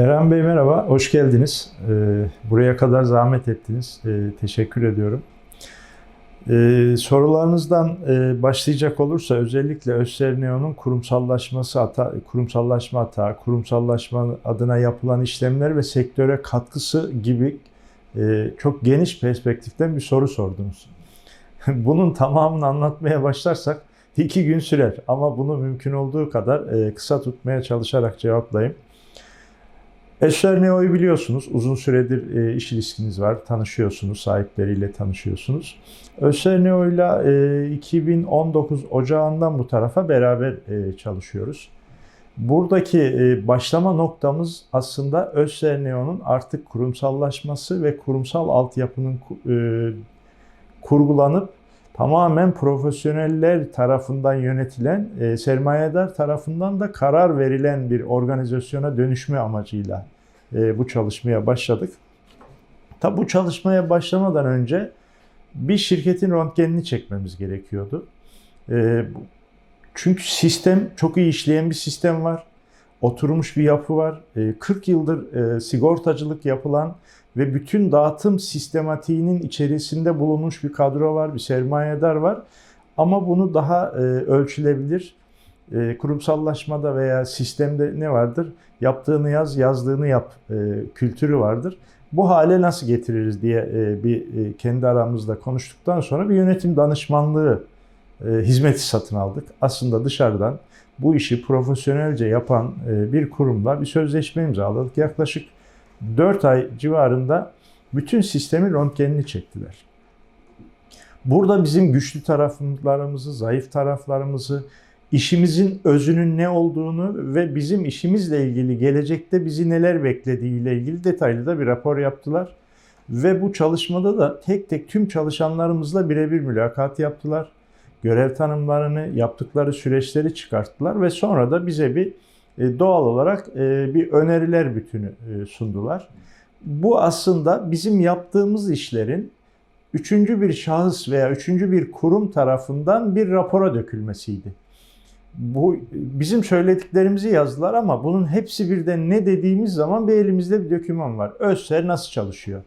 Eren Bey merhaba, hoş geldiniz. Ee, buraya kadar zahmet ettiniz. Ee, teşekkür ediyorum. Ee, sorularınızdan e, başlayacak olursa özellikle Österneo'nun kurumsallaşması hata, kurumsallaşma hata, kurumsallaşma adına yapılan işlemler ve sektöre katkısı gibi e, çok geniş perspektiften bir soru sordunuz. Bunun tamamını anlatmaya başlarsak iki gün sürer ama bunu mümkün olduğu kadar e, kısa tutmaya çalışarak cevaplayayım. Eşler Neo'yu biliyorsunuz. Uzun süredir e, iş ilişkiniz var. Tanışıyorsunuz. Sahipleriyle tanışıyorsunuz. Öşler Neo ile 2019 Ocağı'ndan bu tarafa beraber e, çalışıyoruz. Buradaki e, başlama noktamız aslında Öşler Neo'nun artık kurumsallaşması ve kurumsal altyapının e, kurgulanıp tamamen profesyoneller tarafından yönetilen, e, sermayedar tarafından da karar verilen bir organizasyona dönüşme amacıyla e, bu çalışmaya başladık. Tabi bu çalışmaya başlamadan önce bir şirketin röntgenini çekmemiz gerekiyordu. E, çünkü sistem çok iyi işleyen bir sistem var. Oturmuş bir yapı var. E, 40 yıldır e, sigortacılık yapılan ve bütün dağıtım sistematiğinin içerisinde bulunmuş bir kadro var, bir sermayedar var. Ama bunu daha e, ölçülebilir, e, kurumsallaşmada veya sistemde ne vardır? Yaptığını yaz, yazdığını yap e, kültürü vardır. Bu hale nasıl getiririz diye e, bir e, kendi aramızda konuştuktan sonra bir yönetim danışmanlığı e, hizmeti satın aldık. Aslında dışarıdan bu işi profesyonelce yapan e, bir kurumla bir sözleşme imzaladık. Yaklaşık 4 ay civarında bütün sistemin röntgenini çektiler. Burada bizim güçlü taraflarımızı, zayıf taraflarımızı, işimizin özünün ne olduğunu ve bizim işimizle ilgili gelecekte bizi neler beklediği ile ilgili detaylı da bir rapor yaptılar. Ve bu çalışmada da tek tek tüm çalışanlarımızla birebir mülakat yaptılar. Görev tanımlarını, yaptıkları süreçleri çıkarttılar ve sonra da bize bir doğal olarak e, bir öneriler bütünü e, sundular. Bu aslında bizim yaptığımız işlerin üçüncü bir şahıs veya üçüncü bir kurum tarafından bir rapora dökülmesiydi. Bu bizim söylediklerimizi yazdılar ama bunun hepsi birden ne dediğimiz zaman bir elimizde bir doküman var. Özser nasıl çalışıyor?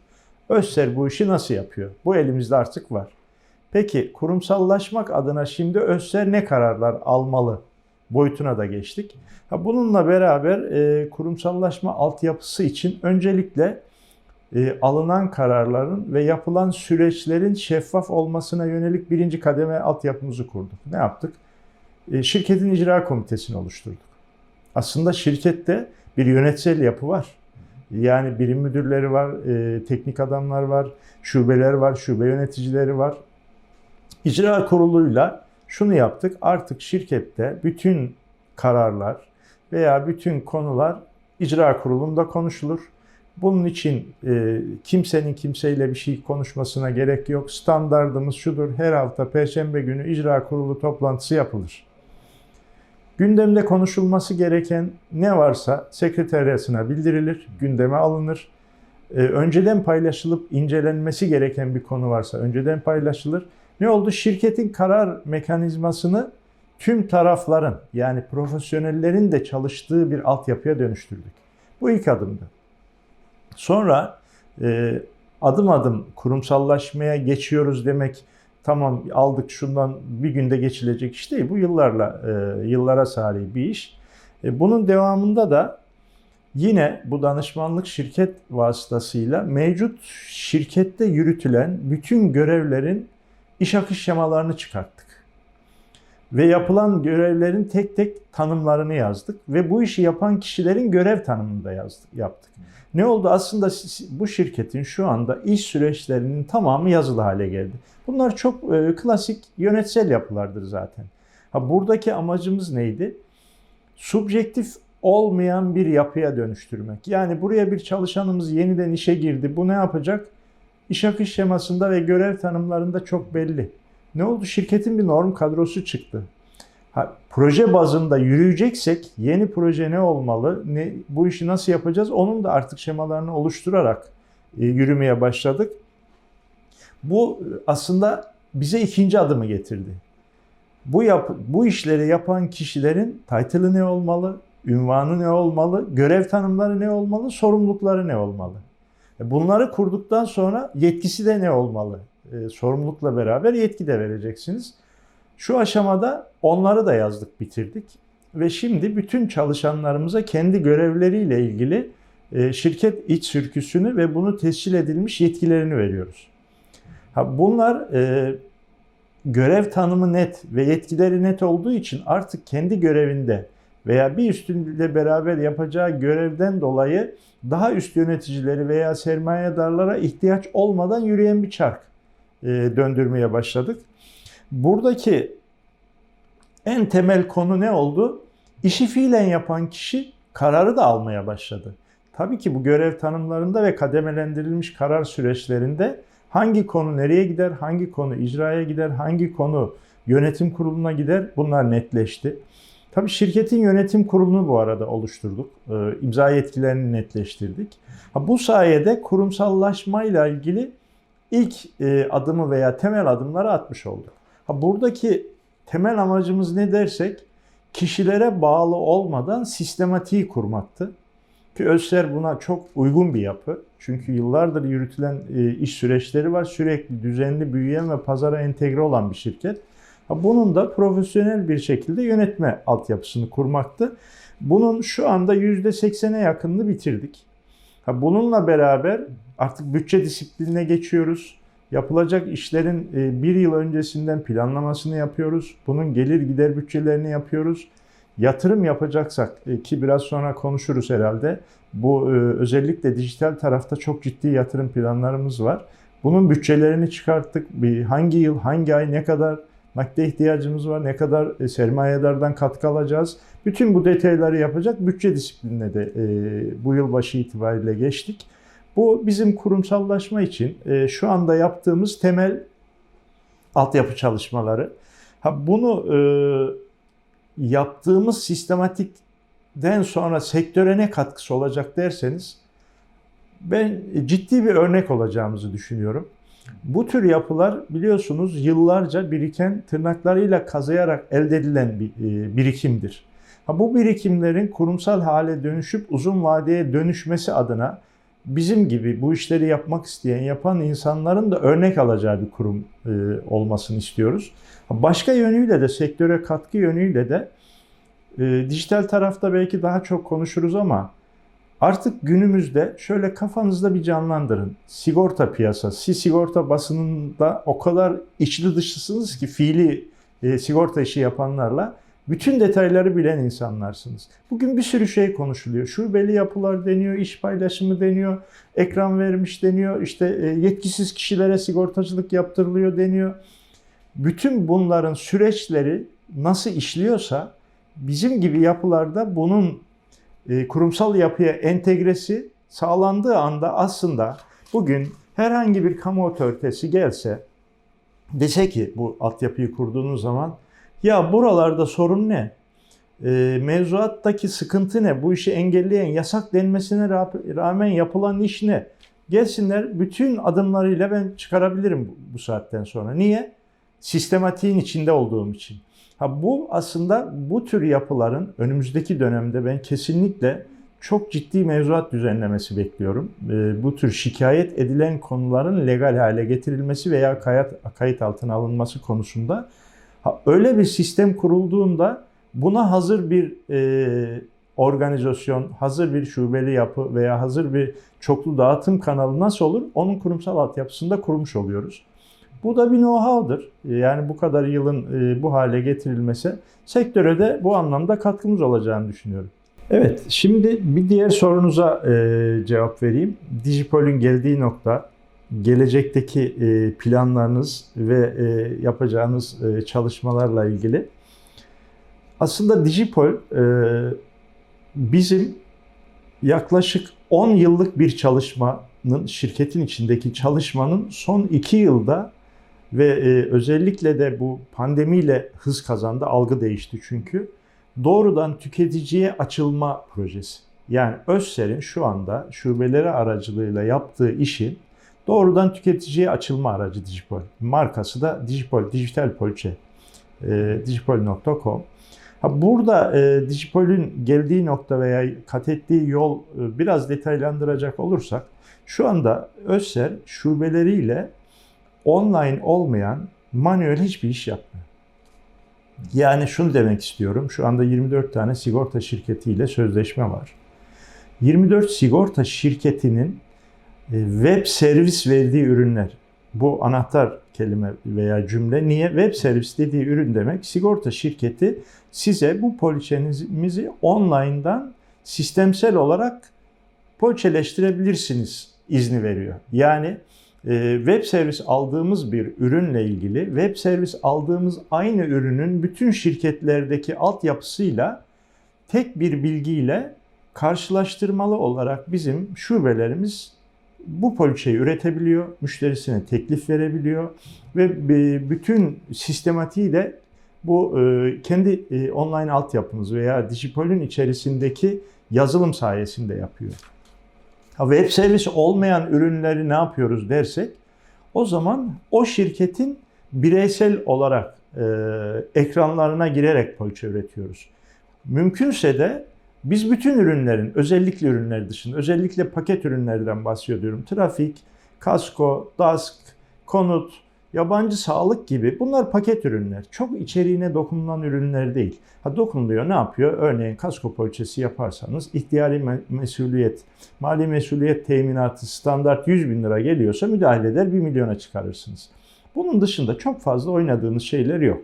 Özser bu işi nasıl yapıyor? Bu elimizde artık var. Peki kurumsallaşmak adına şimdi Özser ne kararlar almalı boyutuna da geçtik. Bununla beraber e, kurumsallaşma altyapısı için öncelikle e, alınan kararların ve yapılan süreçlerin şeffaf olmasına yönelik birinci kademe altyapımızı kurduk. Ne yaptık? E, şirketin icra komitesini oluşturduk. Aslında şirkette bir yönetsel yapı var. Yani birim müdürleri var, e, teknik adamlar var, şubeler var, şube yöneticileri var. İcra kuruluyla şunu yaptık. Artık şirkette bütün kararlar veya bütün konular icra kurulunda konuşulur. Bunun için e, kimsenin kimseyle bir şey konuşmasına gerek yok. Standardımız şudur. Her hafta Perşembe günü icra kurulu toplantısı yapılır. Gündemde konuşulması gereken ne varsa sekreteriyasına bildirilir, gündeme alınır. E, önceden paylaşılıp incelenmesi gereken bir konu varsa önceden paylaşılır. Ne oldu? Şirketin karar mekanizmasını tüm tarafların yani profesyonellerin de çalıştığı bir altyapıya dönüştürdük. Bu ilk adımdı. Sonra e, adım adım kurumsallaşmaya geçiyoruz demek tamam aldık şundan bir günde geçilecek iş değil. Bu yıllarla e, yıllara sari bir iş. E, bunun devamında da yine bu danışmanlık şirket vasıtasıyla mevcut şirkette yürütülen bütün görevlerin iş akış şemalarını çıkarttık. Ve yapılan görevlerin tek tek tanımlarını yazdık ve bu işi yapan kişilerin görev tanımını da yazdık, yaptık. Ne oldu? Aslında bu şirketin şu anda iş süreçlerinin tamamı yazılı hale geldi. Bunlar çok e, klasik yönetsel yapılardır zaten. Ha buradaki amacımız neydi? Subjektif olmayan bir yapıya dönüştürmek. Yani buraya bir çalışanımız yeniden işe girdi. Bu ne yapacak? İş akış şemasında ve görev tanımlarında çok belli. Ne oldu? Şirketin bir norm kadrosu çıktı. Ha, proje bazında yürüyeceksek yeni proje ne olmalı, ne, bu işi nasıl yapacağız onun da artık şemalarını oluşturarak e, yürümeye başladık. Bu aslında bize ikinci adımı getirdi. Bu yap, bu işleri yapan kişilerin title'ı ne olmalı, ünvanı ne olmalı, görev tanımları ne olmalı, sorumlulukları ne olmalı. E, bunları kurduktan sonra yetkisi de ne olmalı? E, sorumlulukla beraber yetki de vereceksiniz. Şu aşamada onları da yazdık, bitirdik. Ve şimdi bütün çalışanlarımıza kendi görevleriyle ilgili e, şirket iç sürküsünü ve bunu tescil edilmiş yetkilerini veriyoruz. Ha, bunlar e, görev tanımı net ve yetkileri net olduğu için artık kendi görevinde veya bir üstünle beraber yapacağı görevden dolayı daha üst yöneticileri veya sermayedarlara ihtiyaç olmadan yürüyen bir çark e, döndürmeye başladık. Buradaki en temel konu ne oldu? İşi fiilen yapan kişi kararı da almaya başladı. Tabii ki bu görev tanımlarında ve kademelendirilmiş karar süreçlerinde hangi konu nereye gider, hangi konu icraya gider, hangi konu yönetim kuruluna gider bunlar netleşti. Tabii şirketin yönetim kurulunu bu arada oluşturduk. Ee, imza yetkilerini netleştirdik. bu sayede kurumsallaşmayla ilgili ilk e, adımı veya temel adımları atmış olduk. Buradaki temel amacımız ne dersek kişilere bağlı olmadan sistematiği kurmaktı. Ki Özser buna çok uygun bir yapı. Çünkü yıllardır yürütülen e, iş süreçleri var. Sürekli düzenli büyüyen ve pazara entegre olan bir şirket. Bunun da profesyonel bir şekilde yönetme altyapısını kurmaktı. Bunun şu anda %80'e yakınını bitirdik. Bununla beraber artık bütçe disiplinine geçiyoruz. Yapılacak işlerin e, bir yıl öncesinden planlamasını yapıyoruz. Bunun gelir gider bütçelerini yapıyoruz. Yatırım yapacaksak e, ki biraz sonra konuşuruz herhalde. Bu e, özellikle dijital tarafta çok ciddi yatırım planlarımız var. Bunun bütçelerini çıkarttık. Hangi yıl, hangi ay, ne kadar nakde ihtiyacımız var, ne kadar sermayedardan katkı alacağız. Bütün bu detayları yapacak bütçe disiplinine de bu yıl başı itibariyle geçtik. Bu bizim kurumsallaşma için e, şu anda yaptığımız temel altyapı çalışmaları. Ha bunu e, yaptığımız sistematikten sonra sektöre ne katkısı olacak derseniz ben ciddi bir örnek olacağımızı düşünüyorum. Bu tür yapılar biliyorsunuz yıllarca biriken tırnaklarıyla kazıyarak elde edilen bir e, birikimdir. Ha, bu birikimlerin kurumsal hale dönüşüp uzun vadeye dönüşmesi adına bizim gibi bu işleri yapmak isteyen, yapan insanların da örnek alacağı bir kurum e, olmasını istiyoruz. Başka yönüyle de, sektöre katkı yönüyle de e, dijital tarafta belki daha çok konuşuruz ama artık günümüzde şöyle kafanızda bir canlandırın. Sigorta piyasası, sigorta basınında o kadar içli dışlısınız ki fiili e, sigorta işi yapanlarla bütün detayları bilen insanlarsınız. Bugün bir sürü şey konuşuluyor. Şubeli yapılar deniyor, iş paylaşımı deniyor, ekran vermiş deniyor, işte e, yetkisiz kişilere sigortacılık yaptırılıyor deniyor. Bütün bunların süreçleri nasıl işliyorsa bizim gibi yapılarda bunun e, kurumsal yapıya entegresi sağlandığı anda aslında bugün herhangi bir kamu otoritesi gelse dese ki bu altyapıyı kurduğunuz zaman ya buralarda sorun ne? E, mevzuattaki sıkıntı ne? Bu işi engelleyen yasak denmesine rağmen yapılan iş ne? Gelsinler bütün adımlarıyla ben çıkarabilirim bu, bu saatten sonra. Niye? Sistematiğin içinde olduğum için. Ha bu aslında bu tür yapıların önümüzdeki dönemde ben kesinlikle çok ciddi mevzuat düzenlemesi bekliyorum. E, bu tür şikayet edilen konuların legal hale getirilmesi veya kayıt, kayıt altına alınması konusunda Ha, öyle bir sistem kurulduğunda buna hazır bir e, organizasyon, hazır bir şubeli yapı veya hazır bir çoklu dağıtım kanalı nasıl olur? Onun kurumsal altyapısında kurmuş oluyoruz. Bu da bir know-how'dır. Yani bu kadar yılın e, bu hale getirilmesi sektöre de bu anlamda katkımız olacağını düşünüyorum. Evet, şimdi bir diğer sorunuza e, cevap vereyim. Dijipol'ün geldiği nokta gelecekteki e, planlarınız ve yapacağınız çalışmalarla ilgili. Aslında Digipol bizim yaklaşık 10 yıllık bir çalışmanın, şirketin içindeki çalışmanın son 2 yılda ve özellikle de bu pandemiyle hız kazandı, algı değişti çünkü. Doğrudan tüketiciye açılma projesi. Yani Özser'in şu anda şubeleri aracılığıyla yaptığı işin Doğrudan tüketiciye açılma aracı Digipol. Markası da Digipol, dijital poliçe. E, digipol.com. Ha burada e, Dijipol'ün geldiği nokta veya kat ettiği yol e, biraz detaylandıracak olursak şu anda Özser şubeleriyle online olmayan manuel hiçbir iş yapmıyor. Yani şunu demek istiyorum. Şu anda 24 tane sigorta şirketiyle sözleşme var. 24 sigorta şirketinin e, web servis verdiği ürünler. Bu anahtar kelime veya cümle. Niye? Web servis dediği ürün demek sigorta şirketi size bu poliçenizi online'dan sistemsel olarak poliçeleştirebilirsiniz izni veriyor. Yani web servis aldığımız bir ürünle ilgili web servis aldığımız aynı ürünün bütün şirketlerdeki altyapısıyla tek bir bilgiyle karşılaştırmalı olarak bizim şubelerimiz bu poliçeyi üretebiliyor, müşterisine teklif verebiliyor ve bütün sistematiği de bu e, kendi e, online altyapımız veya Dijipol'ün içerisindeki yazılım sayesinde yapıyor. Web servis olmayan ürünleri ne yapıyoruz dersek o zaman o şirketin bireysel olarak e, ekranlarına girerek poliçe üretiyoruz. Mümkünse de biz bütün ürünlerin, özellikle ürünler dışında, özellikle paket ürünlerden bahsediyorum. Trafik, kasko, DASK, konut, yabancı sağlık gibi bunlar paket ürünler. Çok içeriğine dokunulan ürünler değil. Ha dokunuluyor ne yapıyor? Örneğin kasko poliçesi yaparsanız ihtiyari mesuliyet, mali mesuliyet teminatı standart 100 bin lira geliyorsa müdahale eder 1 milyona çıkarırsınız. Bunun dışında çok fazla oynadığınız şeyler yok.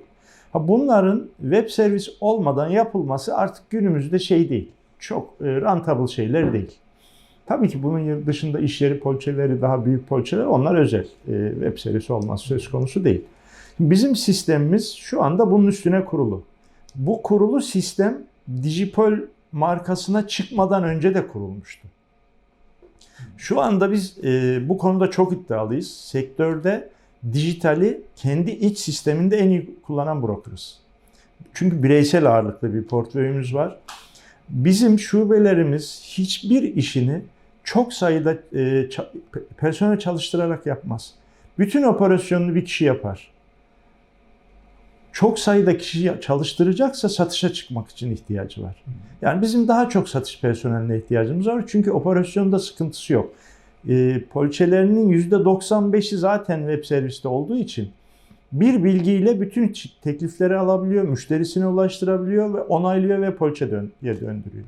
Ha bunların web servis olmadan yapılması artık günümüzde şey değil. Çok e, rentable şeyler değil. Tabii ki bunun dışında iş yeri poliçeleri, daha büyük poliçeler onlar özel. E, web serisi olması söz konusu değil. Bizim sistemimiz şu anda bunun üstüne kurulu. Bu kurulu sistem Digipol markasına çıkmadan önce de kurulmuştu. Şu anda biz e, bu konuda çok iddialıyız. Sektörde dijitali kendi iç sisteminde en iyi kullanan brokerız. Çünkü bireysel ağırlıklı bir portföyümüz var. Bizim şubelerimiz hiçbir işini çok sayıda e, personel çalıştırarak yapmaz. Bütün operasyonunu bir kişi yapar. Çok sayıda kişi çalıştıracaksa satışa çıkmak için ihtiyacı var. Yani bizim daha çok satış personeline ihtiyacımız var. Çünkü operasyonda sıkıntısı yok. E, poliçelerinin %95'i zaten web serviste olduğu için bir bilgiyle bütün teklifleri alabiliyor, müşterisine ulaştırabiliyor ve onaylıyor ve poliçe döndürüyor.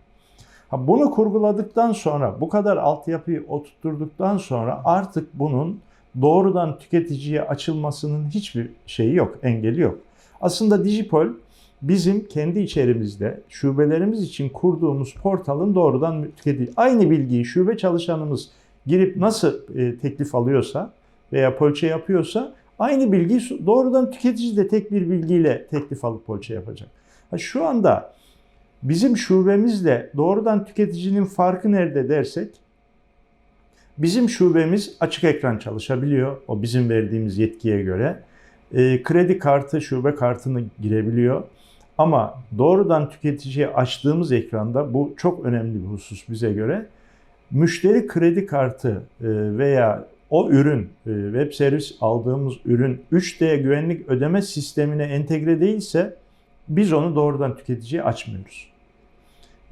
Ha, bunu kurguladıktan sonra, bu kadar altyapıyı oturtturduktan sonra artık bunun doğrudan tüketiciye açılmasının hiçbir şeyi yok, engeli yok. Aslında Digipol bizim kendi içerimizde şubelerimiz için kurduğumuz portalın doğrudan tüketici. Aynı bilgiyi şube çalışanımız girip nasıl e, teklif alıyorsa veya poliçe yapıyorsa aynı bilgiyi doğrudan tüketici de tek bir bilgiyle teklif alıp poliçe yapacak. Ha, şu anda Bizim şubemizle doğrudan tüketicinin farkı nerede dersek, bizim şubemiz açık ekran çalışabiliyor. O bizim verdiğimiz yetkiye göre. E, kredi kartı, şube kartını girebiliyor. Ama doğrudan tüketiciye açtığımız ekranda bu çok önemli bir husus bize göre. Müşteri kredi kartı e, veya o ürün, e, web servis aldığımız ürün 3D güvenlik ödeme sistemine entegre değilse biz onu doğrudan tüketiciye açmıyoruz.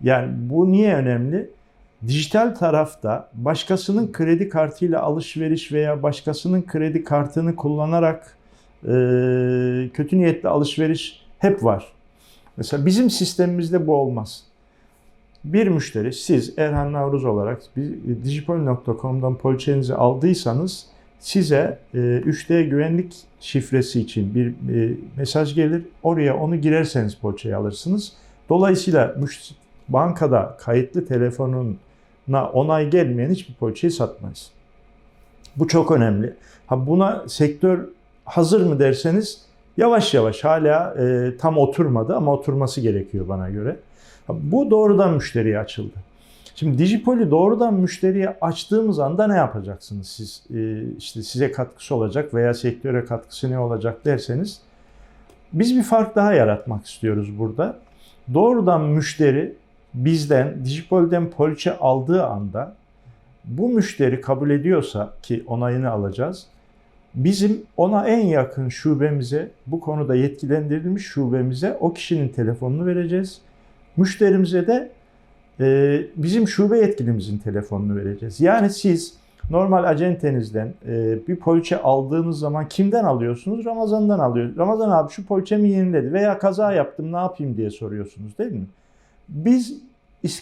Yani bu niye önemli? Dijital tarafta başkasının kredi kartıyla alışveriş veya başkasının kredi kartını kullanarak e, kötü niyetli alışveriş hep var. Mesela bizim sistemimizde bu olmaz. Bir müşteri siz Erhan Navruz olarak dijipol.com'dan poliçenizi aldıysanız size e, 3D güvenlik şifresi için bir e, mesaj gelir. Oraya onu girerseniz poliçeyi alırsınız. Dolayısıyla bankada kayıtlı telefonuna onay gelmeyen hiçbir poliçeyi satmayız. Bu çok önemli. Ha buna sektör hazır mı derseniz yavaş yavaş hala e, tam oturmadı ama oturması gerekiyor bana göre. Ha, bu doğrudan müşteriye açıldı. Şimdi Digipol'i doğrudan müşteriye açtığımız anda ne yapacaksınız siz? E, işte size katkısı olacak veya sektöre katkısı ne olacak derseniz biz bir fark daha yaratmak istiyoruz burada. Doğrudan müşteri bizden Digipol'den poliçe aldığı anda bu müşteri kabul ediyorsa ki onayını alacağız. Bizim ona en yakın şubemize, bu konuda yetkilendirilmiş şubemize o kişinin telefonunu vereceğiz. Müşterimize de e, bizim şube yetkilimizin telefonunu vereceğiz. Yani siz normal acentenizden e, bir poliçe aldığınız zaman kimden alıyorsunuz? Ramazan'dan alıyorsunuz. Ramazan abi şu poliçemi yeniledi veya kaza yaptım ne yapayım diye soruyorsunuz değil mi? Biz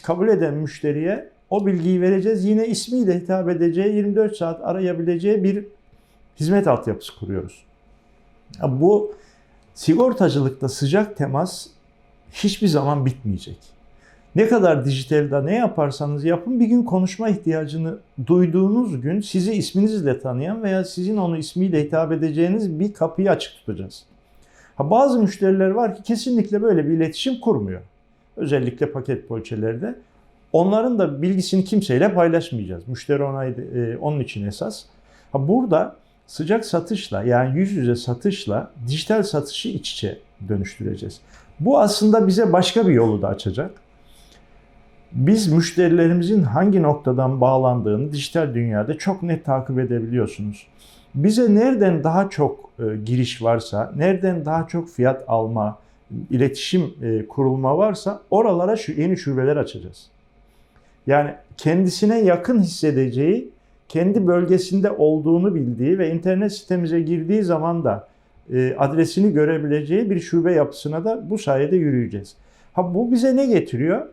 kabul eden müşteriye o bilgiyi vereceğiz. Yine ismiyle hitap edeceği 24 saat arayabileceği bir hizmet altyapısı kuruyoruz. Ya bu sigortacılıkta sıcak temas hiçbir zaman bitmeyecek. Ne kadar dijitalde ne yaparsanız yapın bir gün konuşma ihtiyacını duyduğunuz gün sizi isminizle tanıyan veya sizin onu ismiyle hitap edeceğiniz bir kapıyı açık tutacağız. Ha, bazı müşteriler var ki kesinlikle böyle bir iletişim kurmuyor. Özellikle paket poliçelerde. Onların da bilgisini kimseyle paylaşmayacağız. Müşteri onayı e, onun için esas. Ha, burada sıcak satışla yani yüz yüze satışla dijital satışı iç içe dönüştüreceğiz. Bu aslında bize başka bir yolu da açacak. Biz müşterilerimizin hangi noktadan bağlandığını dijital dünyada çok net takip edebiliyorsunuz. Bize nereden daha çok e, giriş varsa, nereden daha çok fiyat alma, iletişim e, kurulma varsa oralara şu yeni şubeler açacağız. Yani kendisine yakın hissedeceği, kendi bölgesinde olduğunu bildiği ve internet sitemize girdiği zaman da e, adresini görebileceği bir şube yapısına da bu sayede yürüyeceğiz. Ha bu bize ne getiriyor?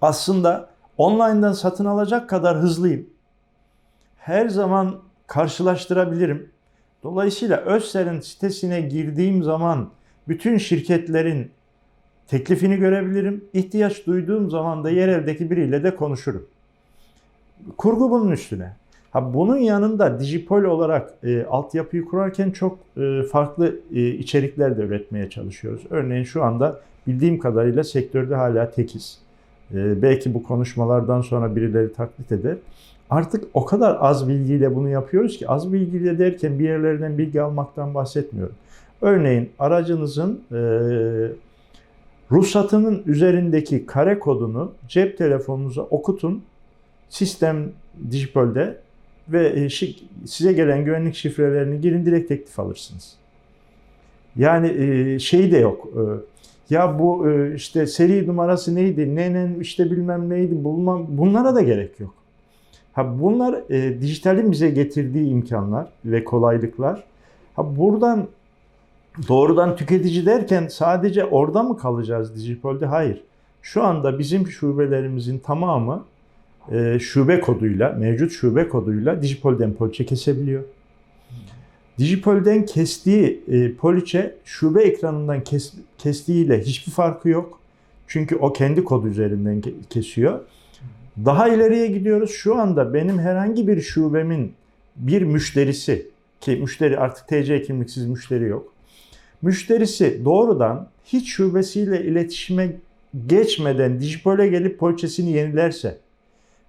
Aslında online'dan satın alacak kadar hızlıyım. Her zaman karşılaştırabilirim. Dolayısıyla Özser'in sitesine girdiğim zaman bütün şirketlerin teklifini görebilirim. İhtiyaç duyduğum zaman da yereldeki biriyle de konuşurum. Kurgu bunun üstüne. Ha bunun yanında Dijipol olarak e, altyapıyı kurarken çok e, farklı e, içerikler de üretmeye çalışıyoruz. Örneğin şu anda bildiğim kadarıyla sektörde hala tekiz. E, belki bu konuşmalardan sonra birileri taklit eder. Artık o kadar az bilgiyle bunu yapıyoruz ki az bilgiyle derken bir yerlerden bilgi almaktan bahsetmiyorum. Örneğin aracınızın e, ruhsatının üzerindeki kare kodunu cep telefonunuza okutun. Sistem Dijipol'de ve e, size gelen güvenlik şifrelerini girin direkt teklif alırsınız. Yani e, şey de yok. E, ya bu e, işte seri numarası neydi, nenen işte bilmem neydi bulmam bunlara da gerek yok. Ha bunlar e, dijitalin bize getirdiği imkanlar ve kolaylıklar. Ha buradan doğrudan tüketici derken sadece orada mı kalacağız Dijipol'de? Hayır. Şu anda bizim şubelerimizin tamamı e, şube koduyla, mevcut şube koduyla Dijipol'den poliçe kesebiliyor. Dijipol'den kestiği e, poliçe şube ekranından kes, kestiğiyle hiçbir farkı yok. Çünkü o kendi kodu üzerinden ke- kesiyor. Daha ileriye gidiyoruz. Şu anda benim herhangi bir şubemin bir müşterisi ki müşteri artık TC kimliksiz müşteri yok. Müşterisi doğrudan hiç şubesiyle iletişime geçmeden Dijipol'e gelip poliçesini yenilerse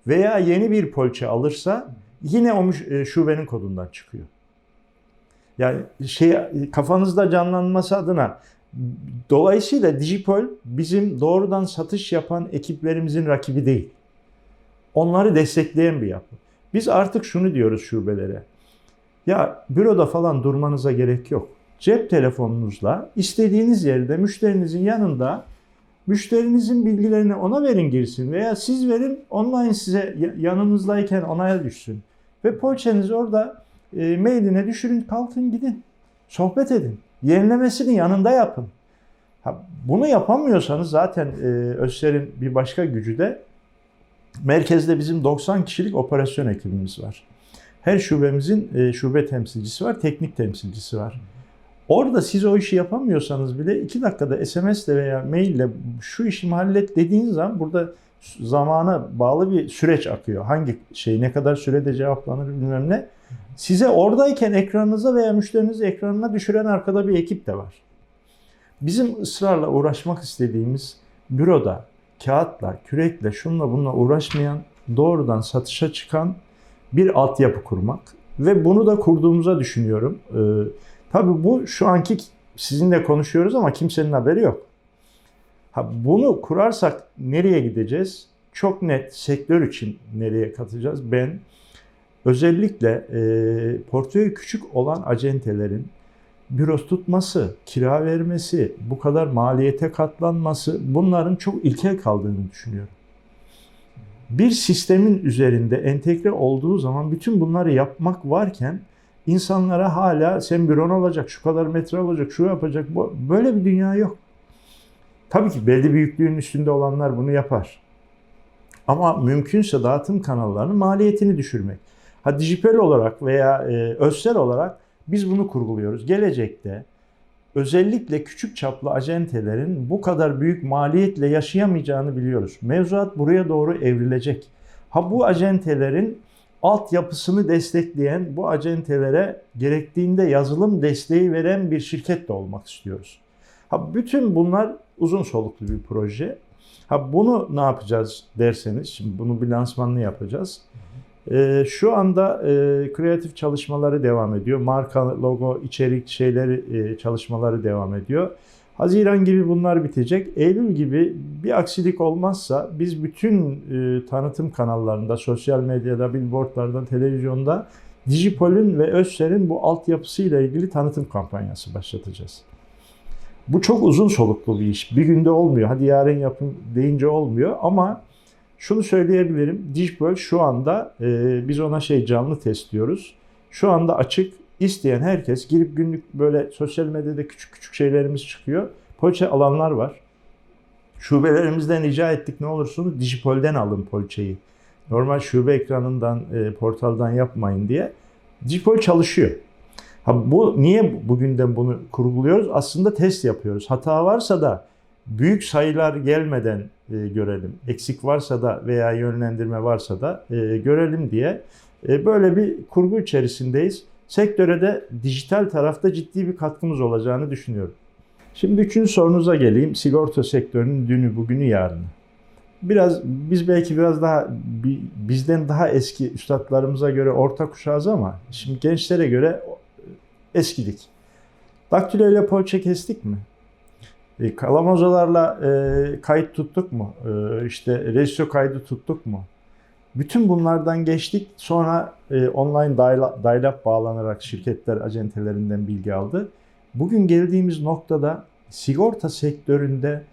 veya yeni bir poliçe alırsa yine o e, şubenin kodundan çıkıyor. Yani şey kafanızda canlanması adına dolayısıyla Dijipol bizim doğrudan satış yapan ekiplerimizin rakibi değil. Onları destekleyen bir yapı. Biz artık şunu diyoruz şubelere. Ya büroda falan durmanıza gerek yok. Cep telefonunuzla istediğiniz yerde müşterinizin yanında müşterinizin bilgilerini ona verin girsin veya siz verin online size ya- yanınızdayken onaya düşsün. Ve poğaçanızı orada e, mailine düşürün kalkın gidin. Sohbet edin. Yenilemesini yanında yapın. Ha, bunu yapamıyorsanız zaten e, Özser'in bir başka gücü de merkezde bizim 90 kişilik operasyon ekibimiz var. Her şubemizin e, şube temsilcisi var, teknik temsilcisi var. Orada siz o işi yapamıyorsanız bile iki dakikada SMS ile veya mail ile şu işimi hallet dediğiniz zaman burada zamana bağlı bir süreç akıyor. Hangi şey ne kadar sürede cevaplanır bilmem ne. Size oradayken ekranınıza veya müşterinizi ekranına düşüren arkada bir ekip de var. Bizim ısrarla uğraşmak istediğimiz büroda kağıtla, kürekle, şunla bununla uğraşmayan, doğrudan satışa çıkan bir altyapı kurmak. Ve bunu da kurduğumuza düşünüyorum. Ee, tabii bu şu anki sizinle konuşuyoruz ama kimsenin haberi yok. Ha, bunu kurarsak nereye gideceğiz? Çok net sektör için nereye katacağız? Ben özellikle e, portföyü küçük olan acentelerin büro tutması, kira vermesi, bu kadar maliyete katlanması bunların çok ilkel kaldığını düşünüyorum. Bir sistemin üzerinde entegre olduğu zaman bütün bunları yapmak varken insanlara hala sen büron olacak, şu kadar metre olacak, şu yapacak, bu, böyle bir dünya yok. Tabii ki belli büyüklüğün üstünde olanlar bunu yapar. Ama mümkünse dağıtım kanallarının maliyetini düşürmek. Ha dijipel olarak veya e, özsel olarak biz bunu kurguluyoruz. Gelecekte özellikle küçük çaplı acentelerin bu kadar büyük maliyetle yaşayamayacağını biliyoruz. Mevzuat buraya doğru evrilecek. Ha bu acentelerin altyapısını destekleyen, bu acentelere gerektiğinde yazılım desteği veren bir şirket de olmak istiyoruz. Ha bütün bunlar uzun soluklu bir proje. Ha bunu ne yapacağız derseniz, şimdi bunu bir lansmanını yapacağız. Ee, şu anda e, kreatif çalışmaları devam ediyor. Marka, logo, içerik şeyleri e, çalışmaları devam ediyor. Haziran gibi bunlar bitecek. Eylül gibi bir aksilik olmazsa biz bütün e, tanıtım kanallarında, sosyal medyada, billboardlarda, televizyonda Dijipol'ün ve Özser'in bu altyapısıyla ilgili tanıtım kampanyası başlatacağız. Bu çok uzun soluklu bir iş. Bir günde olmuyor. Hadi yarın yapın deyince olmuyor ama şunu söyleyebilirim. Dijpol şu anda e, biz ona şey canlı test diyoruz. Şu anda açık. İsteyen herkes girip günlük böyle sosyal medyada küçük küçük şeylerimiz çıkıyor. Poğaça alanlar var. Şubelerimizden rica ettik ne olursunuz Dijipol'den alın poğaçayı. Normal şube ekranından, e, portaldan yapmayın diye. Dijipol çalışıyor. Ha bu niye bugünden bunu kurguluyoruz? Aslında test yapıyoruz. Hata varsa da büyük sayılar gelmeden e, görelim. Eksik varsa da veya yönlendirme varsa da e, görelim diye e, böyle bir kurgu içerisindeyiz. Sektöre de dijital tarafta ciddi bir katkımız olacağını düşünüyorum. Şimdi üçüncü sorunuza geleyim. Sigorta sektörünün dünü, bugünü, yarını. Biraz biz belki biraz daha bizden daha eski üstadlarımıza göre orta kuşağız ama şimdi gençlere göre eskidik. Daktilo ile poğaça kestik mi? E, kalamozalarla e, kayıt tuttuk mu? E, işte resyo kaydı tuttuk mu? Bütün bunlardan geçtik. Sonra e, online dial-up bağlanarak şirketler acentelerinden bilgi aldı. Bugün geldiğimiz noktada sigorta sektöründe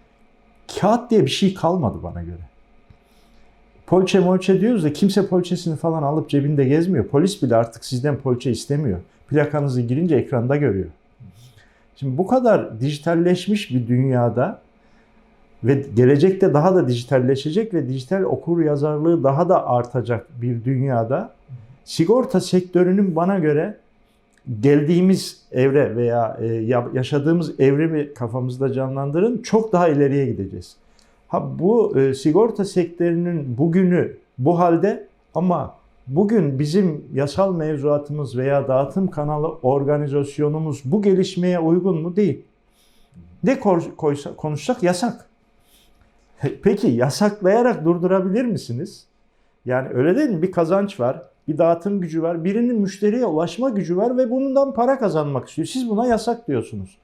kağıt diye bir şey kalmadı bana göre. Poliçe molçe diyoruz da kimse poliçesini falan alıp cebinde gezmiyor. Polis bile artık sizden poliçe istemiyor. Plakanızı girince ekranda görüyor. Şimdi bu kadar dijitalleşmiş bir dünyada ve gelecekte daha da dijitalleşecek ve dijital okur yazarlığı daha da artacak bir dünyada sigorta sektörünün bana göre geldiğimiz evre veya e, yaşadığımız evrimi kafamızda canlandırın çok daha ileriye gideceğiz. Ha bu e, sigorta sektörünün bugünü bu halde ama bugün bizim yasal mevzuatımız veya dağıtım kanalı organizasyonumuz bu gelişmeye uygun mu değil. Ne konuşsak yasak. Peki yasaklayarak durdurabilir misiniz? Yani öyle değil mi? Bir kazanç var, bir dağıtım gücü var, birinin müşteriye ulaşma gücü var ve bundan para kazanmak istiyor. Siz buna yasak diyorsunuz.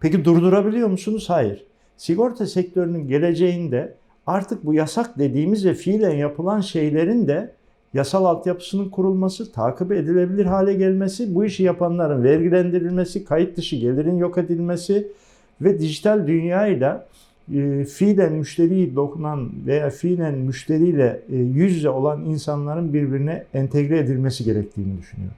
Peki durdurabiliyor musunuz? Hayır. Sigorta sektörünün geleceğinde artık bu yasak dediğimiz ve fiilen yapılan şeylerin de yasal altyapısının kurulması, takip edilebilir hale gelmesi, bu işi yapanların vergilendirilmesi, kayıt dışı gelirin yok edilmesi ve dijital dünyayla e, fiilen müşteriyi dokunan veya fiilen müşteriyle e, yüz yüze olan insanların birbirine entegre edilmesi gerektiğini düşünüyorum.